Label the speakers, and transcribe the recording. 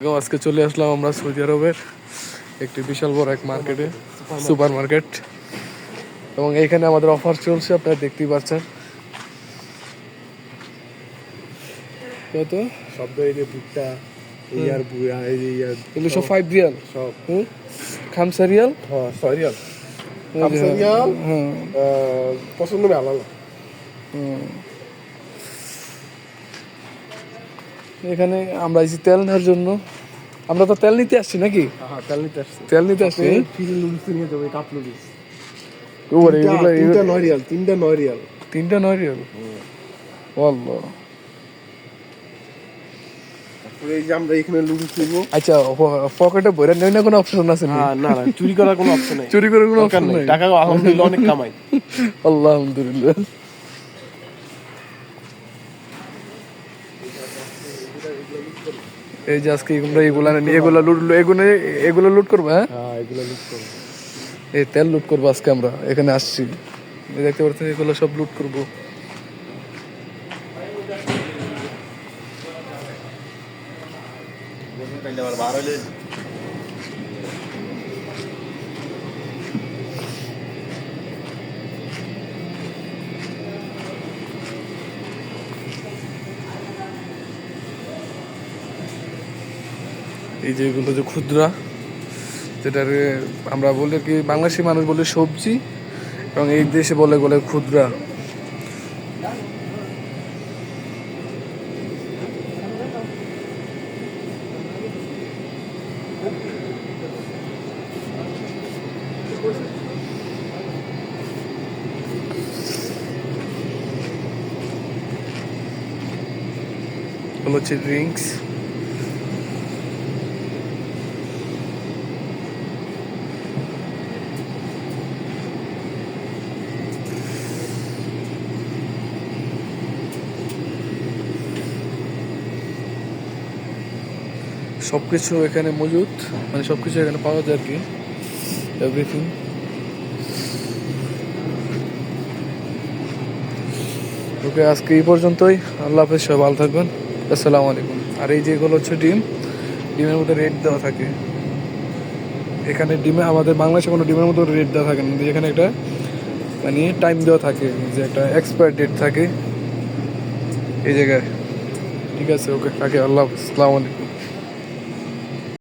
Speaker 1: আজকে চলে আসলাম আমরা সৌদি আরবের একটি বিশাল বড় এক মার্কেটে সুপার মার্কেট এবং এইখানে আমাদের অফার চলছে আপনারা দেখতেই পাচ্ছেন। কত
Speaker 2: সব এই যে ভুট্টা এই আর বুয়া এই যে ইয়ার
Speaker 1: এগুলো সব ফাইভ রিয়াল
Speaker 2: সব।
Speaker 1: হুম? খামসা রিয়াল
Speaker 2: হ্যাঁ ছয় রিয়াল খামসা রিয়াল
Speaker 1: হ্যাঁ
Speaker 2: আহ, পছন্দ আলাদা
Speaker 1: হুম। এখানে আমরা এসেছি তেল নেওয়ার জন্য। আমরা তো তেল নিতে আসছি নাকি?
Speaker 2: হ্যাঁ তেল নিতে আসছে।
Speaker 1: তেল নিতে আসছি।
Speaker 2: ফিল নিয়ে যাবে কাপ নুডলস তিনটা নয় রিয়াল তিনটা নয় রিয়াল।
Speaker 1: তিনটা নয় রিয়াল? আল্লাহ।
Speaker 2: তারপরে এই যে আমরা এখানে নুডলস নিবো
Speaker 1: আচ্ছা পকেটে বইরা নেই না কোনো অপশন আছে না
Speaker 2: হ্যাঁ না চুরি করার কোনো অপশন নেই।
Speaker 1: চুরি করার কোনো অপশন
Speaker 2: নেই। টাকা আলহামদুলিল্লাহ অনেক কামাই।
Speaker 1: আলহামদুলিল্লাহ। এই যে আজকে এগুলো এগুলা নিয়ে এগুলা লুট এগুলো এগুলো লুট করব হ্যাঁ?
Speaker 2: হ্যাঁ এগুলো লুট করব।
Speaker 1: এই তেল লুট করব আজকে আমরা এখানে আসছি। দেখতে পাচ্ছেন এগুলো সব লুট করব। এই যে এগুলো যে ক্ষুদ্রা, যেটার আমরা বলি কি বাংলাদেশি মানুষ বলে সবজি এবং এই দেশে বলে বলে ক্ষুদ্রা। হলো হচ্ছে ড্রিঙ্কস সব কিছু এখানে মজুদ মানে সব কিছু এখানে পাওয়া যায় আর কি এভরিথিং ওকে, আজকে এই পর্যন্তই। আল্লাহ হাফেজ, সবাই ভালো থাকবেন। আসসালামু আলাইকুম। আর এই যেগুলো হচ্ছে ডিম, ডিমের মধ্যে রেট দেওয়া থাকে। এখানে ডিমে, আমাদের বাংলাদেশে কোনো ডিমের মতো রেট দেওয়া থাকে না। এখানে একটা মানে টাইম দেওয়া থাকে, যে একটা এক্সপায়ার ডেট থাকে। এই জায়গায়। ঠিক আছে, ওকে কাকে আল্লাহ হাফেজ। আসসালামু আলাইকুম।